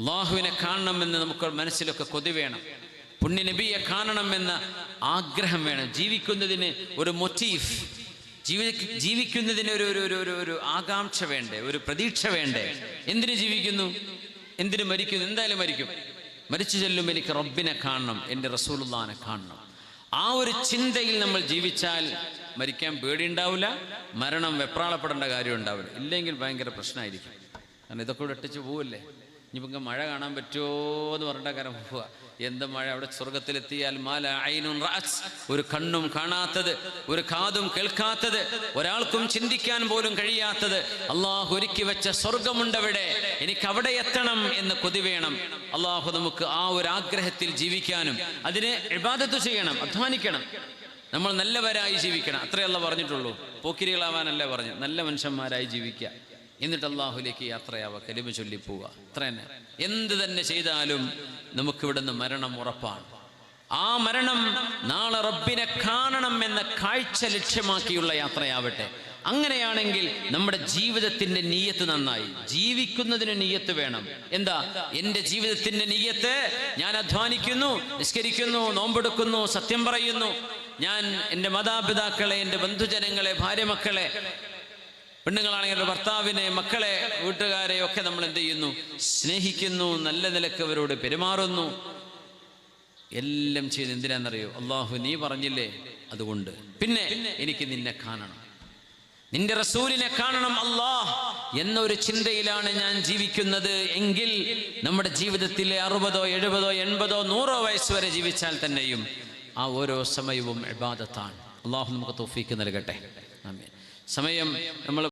അള്ളാഹുവിനെ കാണണമെന്ന് നമുക്ക് മനസ്സിലൊക്കെ കൊതി വേണം. പുണ്യ നബിയെ കാണണമെന്ന ആഗ്രഹം വേണം. ജീവിക്കുന്നതിന് ഒരു മൊറ്റീഫ് ജീവി ജീവിക്കുന്നതിന് ഒരു ഒരു ഒരു ഒരു ആകാംക്ഷ വേണ്ടേ? ഒരു പ്രതീക്ഷ വേണ്ടേ? എന്തിനു ജീവിക്കുന്നു? എന്തിനു മരിക്കുന്നു? എന്തായാലും മരിക്കും. മരിച്ചു ചെല്ലും എനിക്ക് റബ്ബിനെ കാണണം എന്റെ റസൂലുള്ളാനെ കാണണം. ആ ഒരു ചിന്തയിൽ നമ്മൾ ജീവിച്ചാൽ മരിക്കാൻ പേടിയുണ്ടാവില്ല മരണം വെപ്രാളപ്പെടേണ്ട കാര്യം ഉണ്ടാവില്ല ഇല്ലെങ്കിൽ ഭയങ്കര പ്രശ്നമായിരിക്കും. കാരണം ഇതൊക്കെ ഒട്ടിച്ച് പോവല്ലേ? ഇനിയിപ്പോൾ മഴ കാണാൻ പറ്റുമോ എന്ന് പറഞ്ഞിട്ട് കാരണം പോവുക. എന്ത് മഴ? അവിടെ സ്വർഗത്തിലെത്തിയാൽ മാല റഅസ്. ഒരു കണ്ണും കാണാത്തത് ഒരു കാതും കേൾക്കാത്തത് ഒരാൾക്കും ചിന്തിക്കാൻ പോലും കഴിയാത്തത്. അള്ളാഹു ഒരുക്കി വെച്ച സ്വർഗമുണ്ടവിടെ എനിക്ക് അവിടെ എത്തണം എന്ന് കൊതി വേണം. അള്ളാഹു നമുക്ക് ആ ഒരു ആഗ്രഹത്തിൽ ജീവിക്കാനും അതിനെ ഇബാദത്ത് ചെയ്യണം അധ്വാനിക്കണം. നമ്മൾ നല്ലവരായി ജീവിക്കണം. അത്രയല്ല പറഞ്ഞിട്ടുള്ളൂ. പോക്കിരികളാവാനല്ലേ പറഞ്ഞു നല്ല മനുഷ്യന്മാരായി ജീവിക്കുക. എന്നിട്ട് അള്ളാഹുലേക്ക് യാത്രയാവുക കലിമ ചൊല്ലിപ്പോവുക. അത്ര തന്നെ. എന്ത് തന്നെ ചെയ്താലും നമുക്കിവിടുന്ന് മരണം ഉറപ്പാണ്. ആ മരണം നാളെ റബ്ബിനെ കാണണം എന്ന കാഴ്ച ലക്ഷ്യമാക്കിയുള്ള യാത്രയാവട്ടെ. അങ്ങനെയാണെങ്കിൽ നമ്മുടെ ജീവിതത്തിന്റെ നീയത്ത് നന്നായി. ജീവിക്കുന്നതിന് നീയത്ത് വേണം. എന്താ? എന്റെ ജീവിതത്തിന്റെ നീയത്ത് ഞാൻ അധ്വാനിക്കുന്നു നിസ്കരിക്കുന്നു നോമ്പെടുക്കുന്നു സത്യം പറയുന്നു. ഞാൻ എന്റെ മാതാപിതാക്കളെ എന്റെ ബന്ധുജനങ്ങളെ ഭാര്യ മക്കളെ പെണ്ണുങ്ങളാണെങ്കിൽ ഭർത്താവിനെ മക്കളെ വീട്ടുകാരെ ഒക്കെ നമ്മൾ എന്ത് ചെയ്യുന്നു? സ്നേഹിക്കുന്നു നല്ല നിലയ്ക്ക് അവരോട് പെരുമാറുന്നു. എല്ലാം ചെയ്ത് എന്തിനാണെന്നറിയോ അള്ളാഹു നീ പറഞ്ഞില്ലേ അതുകൊണ്ട്. പിന്നെ എനിക്ക് നിന്നെ കാണണം. നിന്റെ റസൂലിനെ കാണണം അള്ളാഹ് എന്നൊരു ചിന്തയിലാണ് ഞാൻ ജീവിക്കുന്നത്. എങ്കിൽ നമ്മുടെ ജീവിതത്തിലെ അറുപതോ എഴുപതോ എൺപതോ നൂറോ വയസ്സ് വരെ ജീവിച്ചാൽ തന്നെയും ആ ഓരോ സമയവും ഇബാദത്താണ്. അള്ളാഹു നമുക്ക് തോഫീക്ക് നൽകട്ടെ. സമയം നമ്മൾ